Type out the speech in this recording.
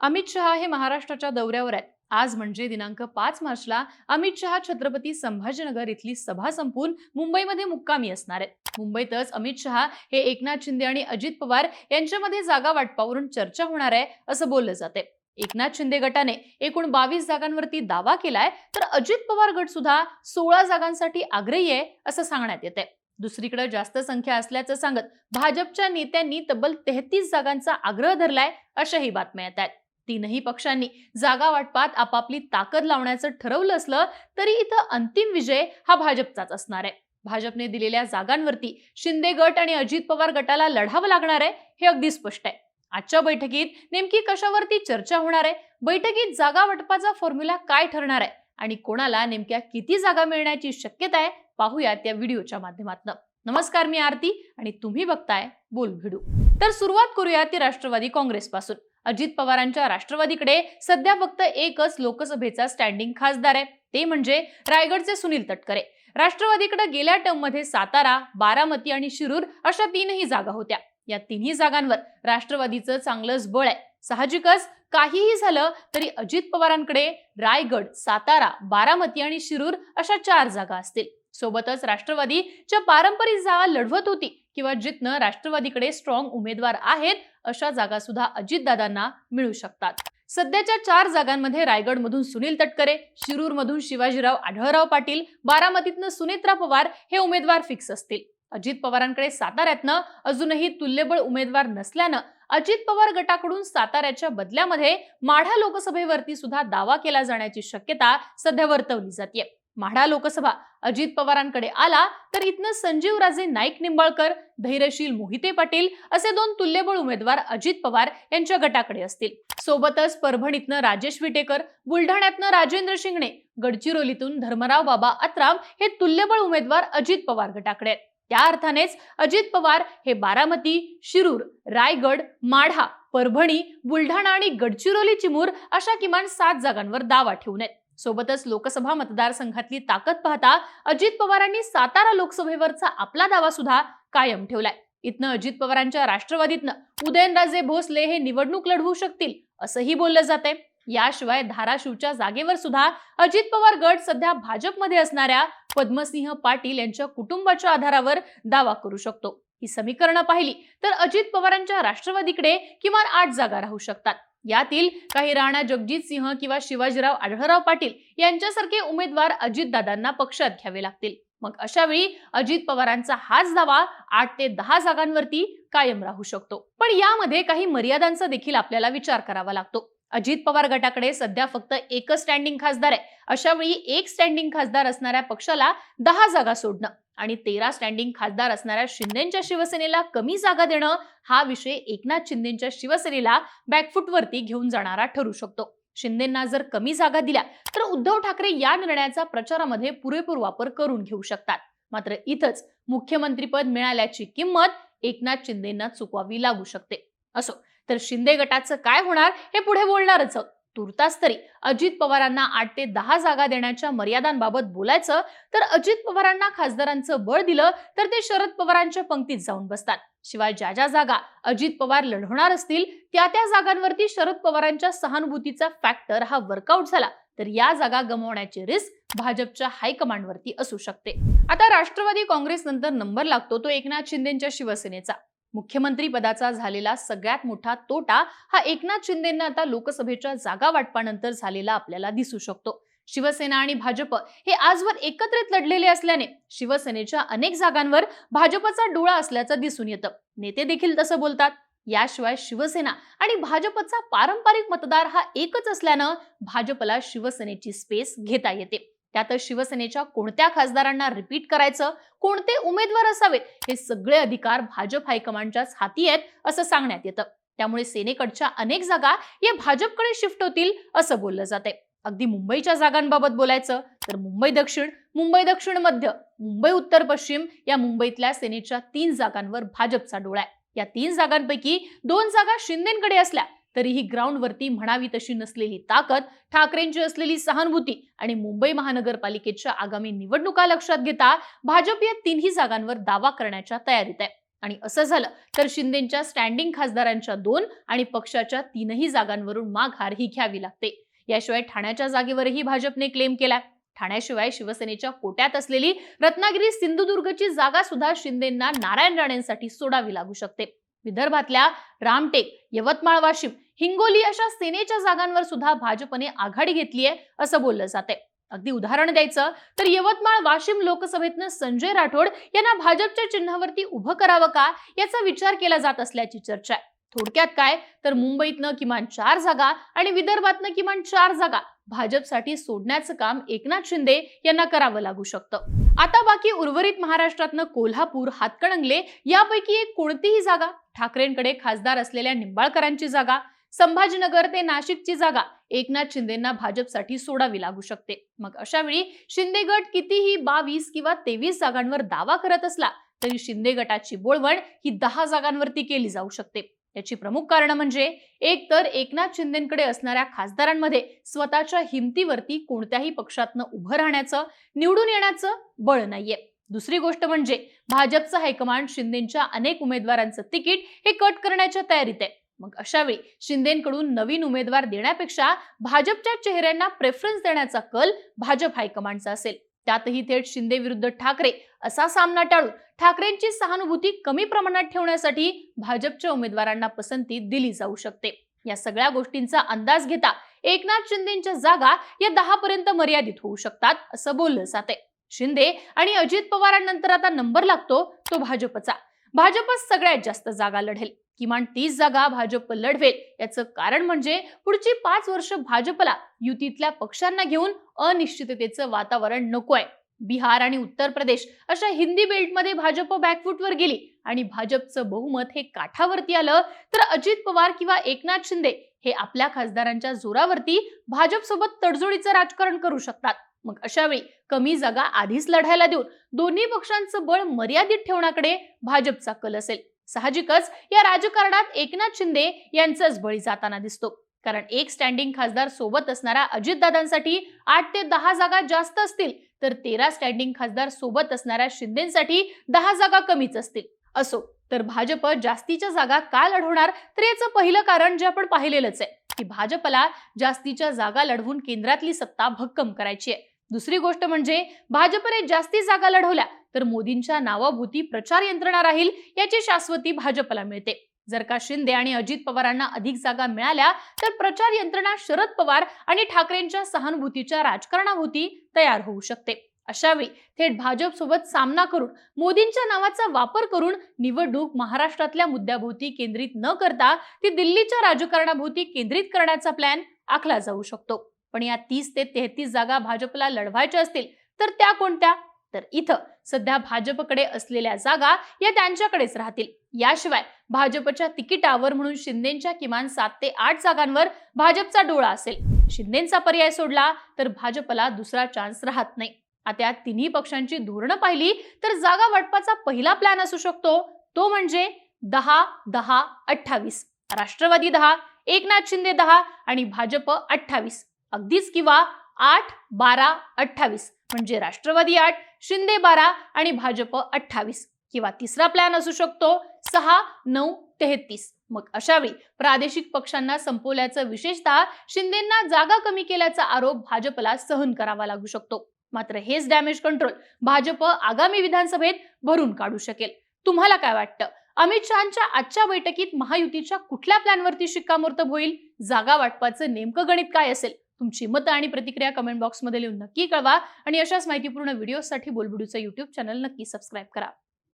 अमित शहा हे महाराष्ट्राच्या दौऱ्यावर आहेत. आज म्हणजे दिनांक पाच मार्चला अमित शहा छत्रपती संभाजीनगर इथली सभा संपून मुंबईमध्ये मुक्कामी असणार आहेत. मुंबईतच अमित शहा हे एकनाथ शिंदे आणि अजित पवार यांच्यामध्ये जागा वाटपावरून चर्चा होणार आहे असं बोललं जाते एकनाथ शिंदे गटाने एकूण बावीस जागांवरती दावा केलाय तर अजित पवार गट सुद्धा सोळा जागांसाठी आग्रही आहे असं सांगण्यात येते दुसरीकडे जास्त संख्या असल्याचं सांगत भाजपच्या नेत्यांनी तब्बल तेहतीस जागांचा आग्रह धरलाय अशाही बातम्या येत आहेत. तीनही पक्षांनी जागा वाटपात आपापली ताकद लावण्याचं ठरवलं असलं तरी इथं अंतिम विजय हा भाजपचाच असणार आहे. भाजपने दिलेल्या जागांवरती शिंदे गट आणि अजित पवार गटाला लढावं लागणार आहे हे अगदी स्पष्ट आहे. आजच्या बैठकीत नेमकी कशावरती चर्चा होणार आहे? बैठकीत जागा वाटपाचा फॉर्म्युला काय ठरणार आहे? आणि कोणाला नेमक्या किती जागा मिळण्याची शक्यता आहे? पाहूयात या व्हिडिओच्या माध्यमातून. नमस्कार मी आरती आणि तुम्ही बघताय बोल भिडू तर सुरुवात करूया ती राष्ट्रवादी काँग्रेस पासून अजित पवारांच्या राष्ट्रवादीकडे सध्या फक्त एकच लोकसभेचा स्टँडिंग खासदार आहे. ते म्हणजे रायगडचे सुनील तटकरे. राष्ट्रवादीकडे गेल्या टर्ममध्ये सातारा बारामती आणि शिरूर अशा तीनही जागा होत्या. या तिन्ही जागांवर राष्ट्रवादीचं चांगलंच बळ आहे. साहजिकच काहीही झालं तरी अजित पवारांकडे रायगड सातारा बारामती आणि शिरूर अशा चार जागा असतील. सोबतच राष्ट्रवादीच्या पारंपरिक जागा लढवत होती किंवा जिथनं राष्ट्रवादीकडे स्ट्रॉंग उमेदवार आहेत अशा जागा सुद्धा अजितदादांना मिळू शकतात. सध्याच्या चार जागांमध्ये रायगडमधून सुनील तटकरे शिरूरमधून शिवाजीराव आढळराव पाटील बारामतीतनं सुनेत्रा पवार हे उमेदवार फिक्स असतील. अजित पवारांकडे साताऱ्यातनं अजूनही तुल्यबळ उमेदवार नसल्यानं अजित पवार गटाकडून साताऱ्याच्या बदल्यामध्ये माढा लोकसभेवरती सुद्धा दावा केला जाण्याची शक्यता सध्या वर्तवली जाते म्हाडा लोकसभा अजित पवारांकडे आला तर इथनं संजीव राजे नाईक निंबाळकर धैर्यशील मोहिते पाटील असे दोन तुल्यबळ उमेदवार अजित पवार यांच्या गटाकडे असतील. सोबतच परभणीतनं राजेश विटेकर बुलढाण्यातनं राजेंद्र शिंगणे गडचिरोलीतून धर्मराव बाबा अत्राम हे तुल्यबळ उमेदवार अजित पवार गटाकडे आहेत. त्या अर्थानेच अजित पवार हे बारामती शिरूर रायगड माढा परभणी बुलढाणा आणि गडचिरोली चिमूर अशा किमान सात जागांवर दावा ठेवून आहेत. सोबतच लोकसभा मतदारसंघातली ताकद पाहता अजित पवारांनी सातारा लोकसभेवरचा आपला दावा सुद्धा कायम ठेवलाय. इथनं अजित पवारांच्या राष्ट्रवादीतनं उदयनराजे भोसले हे निवडणूक लढवू शकतील असंही बोललं जाते याशिवाय धाराशिवच्या जागेवर सुद्धा अजित पवार गट सध्या भाजपमध्ये असणाऱ्या पद्मसिंह पाटील यांच्या कुटुंबाच्या आधारावर दावा करू शकतो. ही समीकरणं पाहिली तर अजित पवारांच्या राष्ट्रवादीकडे किमान आठ जागा राहू शकतात. यातील काही राणा जगजित सिंह किंवा शिवाजीराव आढळराव पाटील यांच्यासारखे उमेदवार अजितदादांना पक्षात घ्यावे लागतील. मग अशा वेळी अजित पवारांचा हाच दावा आठ ते दहा जागांवरती कायम राहू शकतो. पण यामध्ये काही मर्यादांचा देखील आपल्याला विचार करावा लागतो. अजित पवार गटाकडे सध्या फक्त एकच स्टँडिंग खासदार आहे. अशा वेळी एक स्टँडिंग खासदार असणाऱ्या पक्षाला दहा जागा सोडणं आणि तेरा स्टँडिंग खासदार असणाऱ्या शिंदेच्या शिवसेनेला कमी जागा देणं हा विषय एकनाथ शिंदेच्या शिवसेनेला बॅकफुटवरती घेऊन जाणारा ठरू शकतो. शिंदेना जर कमी जागा दिल्या तर उद्धव ठाकरे या निर्णयाचा प्रचारामध्ये पुरेपूर वापर करून घेऊ शकतात. मात्र इथंच मुख्यमंत्रीपद मिळाल्याची किंमत एकनाथ शिंदेना चुकवावी लागू शकते. असो तर शिंदे गटाचं काय होणार हे पुढे बोलणारच. आहोत तुर्तास तरी अजित पवारांना आठ ते दहा जागा देण्याच्या मर्यादांबाबत बोलायचं तर अजित पवारांना खासदारांचं बळ दिलं तर ते शरद पवारांच्या पंक्तीत जाऊन बसतात. शिवाय ज्या ज्या जागा अजित पवार लढवणार असतील त्या त्या जागांवरती शरद पवारांच्या सहानुभूतीचा फॅक्टर हा वर्कआउट झाला तर या जागा गमावण्याची रिस्क भाजपच्या हायकमांडवरती असू शकते. आता राष्ट्रवादी काँग्रेस नंतर नंबर लागतो तो एकनाथ शिंदेच्या शिवसेनेचा. मुख्यमंत्री पदाचा झालेला सगळ्यात मोठा तोटा हा एकनाथ शिंदेना आता लोकसभेच्या जागा वाटपानंतर झालेला आपल्याला दिसू शकतो. शिवसेना आणि भाजप हे आजवर एकत्रित लढलेले असल्याने शिवसेनेच्या अनेक जागांवर भाजपचा डोळा असल्याचं दिसून येतं. नेते देखील तसं बोलतात. याशिवाय शिवसेना आणि भाजपचा पारंपरिक मतदार हा एकच असल्यानं भाजपला शिवसेनेची स्पेस घेता येते. त्यातच शिवसेनेच्या कोणत्या खासदारांना रिपीट करायचं? कोणते उमेदवार असावेत? हे सगळे अधिकार भाजप हायकमांडच्याच हाती आहेत असं सांगण्यात येतं. त्यामुळे सेनेकडच्या अनेक जागा या भाजपकडे शिफ्ट होतील असं बोललं जाते अगदी मुंबईच्या जागांबाबत बोलायचं तर मुंबई दक्षिण मुंबई दक्षिण मध्य मुंबई उत्तर पश्चिम या मुंबईतल्या सेनेच्या तीन जागांवर भाजपचा डोळा आहे. या तीन जागांपैकी दोन जागा शिंदेकडे असल्या तरीही ग्राउंडवरती म्हणावी तशी नसलेली ताकद ठाकरेंची असलेली सहानुभूती आणि मुंबई महानगरपालिकेच्या आगामी निवडणुका लक्षात घेता भाजप या तिन्ही जागांवर दावा करण्याच्या तयारीत आहे. आणि असं झालं तर शिंदेच्या स्टँडिंग खासदारांच्या दोन आणि पक्षाच्या तीनही जागांवरून माघार ही घ्यावी लागते. याशिवाय ठाण्याच्या जागेवरही भाजपने क्लेम केलाय. ठाण्याशिवाय शिवसेनेच्या कोट्यात असलेली रत्नागिरी सिंधुदुर्गची जागा सुद्धा शिंदेंना नारायण राणेंसाठी सोडावी लागू शकते. विदर्भातल्या रामटेक यवतमाळ वाशिम हिंगोली अशा सेनेच्या जागांवर सुद्धा भाजपने आघाडी घेतली आहे असं बोललं जाते अगदी उदाहरण द्यायचं तर यवतमाळ वाशिम लोकसभेतनं संजय राठोड यांना भाजपच्या चिन्हावरती उभं करावं का याचा विचार केला जात असल्याची चर्चा आहे. थोडक्यात काय? तर मुंबईतनं किमान चार जागा आणि विदर्भातनं किमान चार जागा भाजपसाठी सोडण्याचं काम एकनाथ शिंदे यांना करावं लागू शकतं. आता बाकी उर्वरित महाराष्ट्रातनं कोल्हापूर हातकणंगले यापैकी एक कोणतीही जागा ठाकरेंकडे खासदार असलेल्या निंबाळकरांची जागा संभाजीनगर ते नाशिकची जागा एकनाथ शिंदेना भाजपसाठी सोडावी लागू शकते. मग अशा वेळी शिंदे गट कितीही बावीस किंवा तेवीस जागांवर दावा करत असला तरी शिंदे गटाची बोळवण ही दहा जागांवरती केली जाऊ शकते. याची प्रमुख कारण म्हणजे एक तर एकनाथ शिंदेकडे असणाऱ्या खासदारांमध्ये स्वतःच्या हिमतीवरती कोणत्याही पक्षातनं उभं राहण्याचं निवडून येण्याचं बळ नाहीये. दुसरी गोष्ट म्हणजे भाजपचं हायकमांड शिंदेच्या अनेक उमेदवारांचं तिकीट हे कट करण्याच्या तयारीत आहे. मग अशावेळी शिंदेकडून नवीन उमेदवार देण्यापेक्षा भाजपच्या चेहऱ्यांना प्रेफरन्स देण्याचा कल भाजप हायकमांडचा असेल. त्यातही थेट शिंदे विरुद्ध ठाकरे असा सामना टाळून ठाकरेंची सहानुभूती कमी प्रमाणात ठेवण्यासाठी भाजपच्या उमेदवारांना पसंती दिली जाऊ शकते. या सगळ्या गोष्टींचा अंदाज घेता एकनाथ शिंदेच्या जागा या दहा पर्यंत मर्यादित होऊ शकतात असं बोललं जाते शिंदे आणि अजित पवारांनंतर आता नंबर लागतो तो भाजपचा. भाजपच सगळ्यात जास्त जागा लढेल. किमान तीस जागा भाजप लढवेल. याचं कारण म्हणजे पुढची पाच वर्ष भाजपला युतीतल्या पक्षांना घेऊन अनिश्चिततेचं वातावरण नको आहे. बिहार आणि उत्तर प्रदेश अशा हिंदी बेल्टमध्ये भाजप बॅकफुटवर गेली आणि भाजपचं बहुमत हे काठावरती आलं तर अजित पवार किंवा एकनाथ शिंदे हे आपल्या खासदारांच्या जोरावरती भाजपसोबत तडजोडीचं राजकारण करू शकतात. मग अशा वेळी कमी जागा आधीच लढायला देऊन दोन्ही पक्षांचं बळ मर्यादित ठेवण्याकडे भाजपचा कल असेल. साहजिकच या राजकारणात एकनाथ शिंदे यांचाच बळी जाताना दिसतो. कारण एक स्टँडिंग खासदार सोबत असणाऱ्या अजितदादांसाठी आठ ते दहा जागा जास्त असतील तर तेरा स्टँडिंग खासदार सोबत असणाऱ्या शिंदेसाठी दहा जागा कमीच असतील. असो तर भाजप जास्तीच्या जागा का लढवणार? तर याचं पहिलं कारण जे आपण पाहिलेलंच आहे की भाजपला जास्तीच्या जागा लढवून केंद्रातली सत्ता भक्कम करायची आहे. दुसरी गोष्ट म्हणजे भाजपने जास्ती जागा लढवल्या तर मोदींच्या नावाभूती प्रचार यंत्रणा राहील याची शाश्वती भाजपला मिळते. जर का शिंदे आणि अजित पवारांना अधिक जागा मिळाल्या तर प्रचार यंत्रणा शरद पवार आणि ठाकरेंच्या सहानुभूतीच्या राजकारणाभोवती तयार होऊ शकते. अशावेळी थेट भाजप सोबत सामना करून मोदींच्या नावाचा वापर करून निवडणूक महाराष्ट्रातल्या मुद्द्याभोवती केंद्रित न करता ती दिल्लीच्या राजकारणाभोवती केंद्रित करण्याचा प्लॅन आखला जाऊ शकतो. पण या तीस ते तेहतीस जागा भाजपला लढवायच्या असतील तर त्या कोणत्या? तर इथं सध्या भाजपकडे असलेल्या जागा या त्यांच्याकडेच राहतील. याशिवाय भाजपच्या तिकिटावर म्हणून शिंदेच्या किमान सात ते आठ जागांवर भाजपचा डोळा असेल. शिंदेचा पर्याय सोडला तर भाजपला दुसरा चान्स राहत नाही. आता तिन्ही पक्षांची धोरणं पाहिली तर जागा वाटपाचा पहिला प्लॅन असू शकतो. तो म्हणजे दहा दहा अठ्ठावीस. राष्ट्रवादी दहा एकनाथ शिंदे दहा आणि भाजप अठ्ठावीस. अगदीच किंवा आठ बारा अठ्ठावीस. म्हणजे राष्ट्रवादी आठ शिंदे बारा आणि भाजप अठ्ठावीस. किंवा तिसरा प्लॅन असू शकतो सहा नऊ तेहतीस. मग अशावेळी प्रादेशिक पक्षांना संपवल्याचं विशेषतः शिंदेना जागा कमी केल्याचा आरोप भाजपला सहन करावा लागू शकतो. मात्र हेच डॅमेज कंट्रोल भाजप आगामी विधानसभेत भरून काढू शकेल. तुम्हाला काय वाटतं? अमित शहाच्या आजच्या बैठकीत महायुतीच्या कुठल्या प्लॅनवरती शिक्कामोर्तब होईल? जागा वाटपाचं नेमकं गणित काय असेल? तुमची मतं आणि प्रतिक्रिया कमेंट बॉक्समध्ये लिहून नक्की कळवा. आणि अशाच माहितीपूर्ण व्हिडिओसाठी बोलबुडूचं युट्यूब चॅनल नक्की सबस्क्राईब करा.